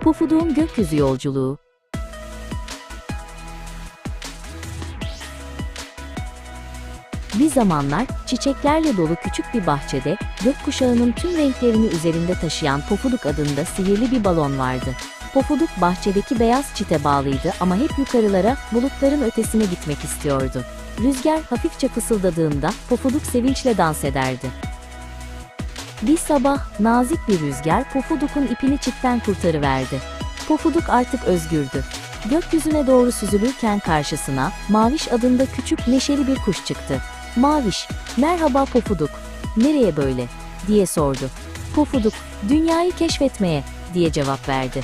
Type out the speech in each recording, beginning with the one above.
Pofuduk'un gökyüzü yolculuğu. Bir zamanlar çiçeklerle dolu küçük bir bahçede gökkuşağının tüm renklerini üzerinde taşıyan Pofuduk adında sihirli bir balon vardı. Pofuduk bahçedeki beyaz çite bağlıydı ama hep yukarılara, bulutların ötesine gitmek istiyordu. Rüzgar hafifçe fısıldadığında Pofuduk sevinçle dans ederdi. Bir sabah nazik bir rüzgar Pofuduk'un ipini çitten kurtarıverdi. Pofuduk artık özgürdü. Gökyüzüne doğru süzülürken karşısına Maviş adında küçük neşeli bir kuş çıktı. Maviş, merhaba Pofuduk. Nereye böyle? diye sordu. Pofuduk, dünyayı keşfetmeye diye cevap verdi.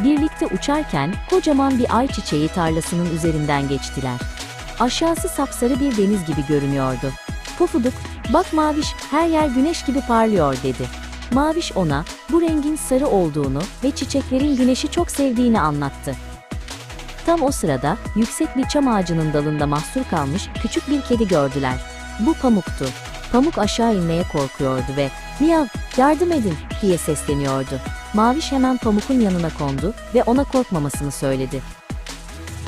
Birlikte uçarken kocaman bir ayçiçeği tarlasının üzerinden geçtiler. Aşağısı sapsarı bir deniz gibi görünüyordu. Pofuduk, bak Maviş her yer güneş gibi parlıyor dedi. Maviş ona bu rengin sarı olduğunu ve çiçeklerin güneşi çok sevdiğini anlattı. Tam o sırada yüksek bir çam ağacının dalında mahsur kalmış küçük bir kedi gördüler. Bu Pamuk'tu. Pamuk aşağı inmeye korkuyordu ve "Miyav, yardım edin." diye sesleniyordu. Maviş hemen Pamuk'un yanına kondu ve ona korkmamasını söyledi.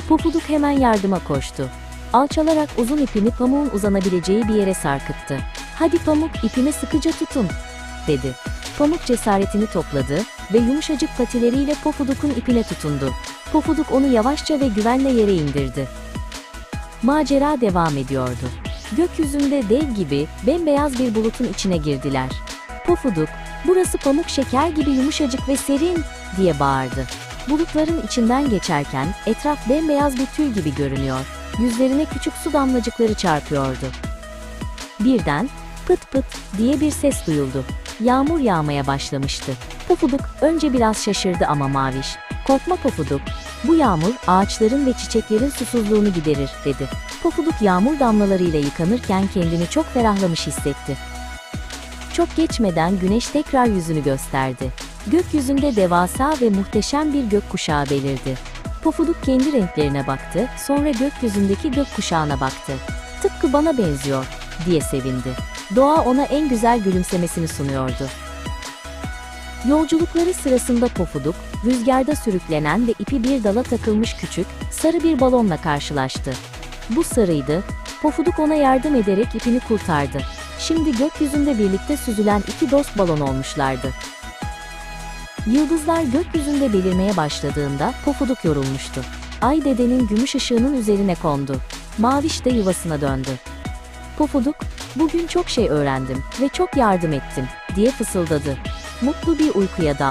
Pofuduk hemen yardıma koştu. Alçalarak uzun ipini pamuğun uzanabileceği bir yere sarkıttı. "Hadi Pamuk, ipimi sıkıca tutun." dedi. Pamuk cesaretini topladı ve yumuşacık patileriyle Pofuduk'un ipine tutundu. Pofuduk onu yavaşça ve güvenle yere indirdi. Macera devam ediyordu. Gökyüzünde dev gibi bembeyaz bir bulutun içine girdiler. Pofuduk, burası pamuk şeker gibi yumuşacık ve serin diye bağırdı. Bulutların içinden geçerken etraf bembeyaz bir tül gibi görünüyor. Yüzlerine küçük su damlacıkları çarpıyordu. Birden pıt pıt diye bir ses duyuldu. Yağmur yağmaya başlamıştı. Pofuduk önce biraz şaşırdı ama Maviş. Korkma Pofuduk. Bu yağmur ağaçların ve çiçeklerin susuzluğunu giderir dedi. Pofuduk yağmur damlalarıyla yıkanırken kendini çok ferahlamış hissetti. Çok geçmeden güneş tekrar yüzünü gösterdi. Gökyüzünde devasa ve muhteşem bir gökkuşağı belirdi. Pofuduk kendi renklerine baktı, sonra gökyüzündeki gökkuşağına baktı. Tıpkı bana benziyor, diye sevindi. Doğa ona en güzel gülümsemesini sunuyordu. Yolculukları sırasında Pofuduk, rüzgarda sürüklenen ve ipi bir dala takılmış küçük, sarı bir balonla karşılaştı. Bu sarıydı, Pofuduk ona yardım ederek ipini kurtardı. Şimdi gökyüzünde birlikte süzülen iki dost balon olmuşlardı. Yıldızlar gökyüzünde belirmeye başladığında Pofuduk yorulmuştu. Ay dedenin gümüş ışığının üzerine kondu. Maviş de yuvasına döndü. Pofuduk, bugün çok şey öğrendim ve çok yardım ettim, diye fısıldadı. Mutlu bir uykuya daldı.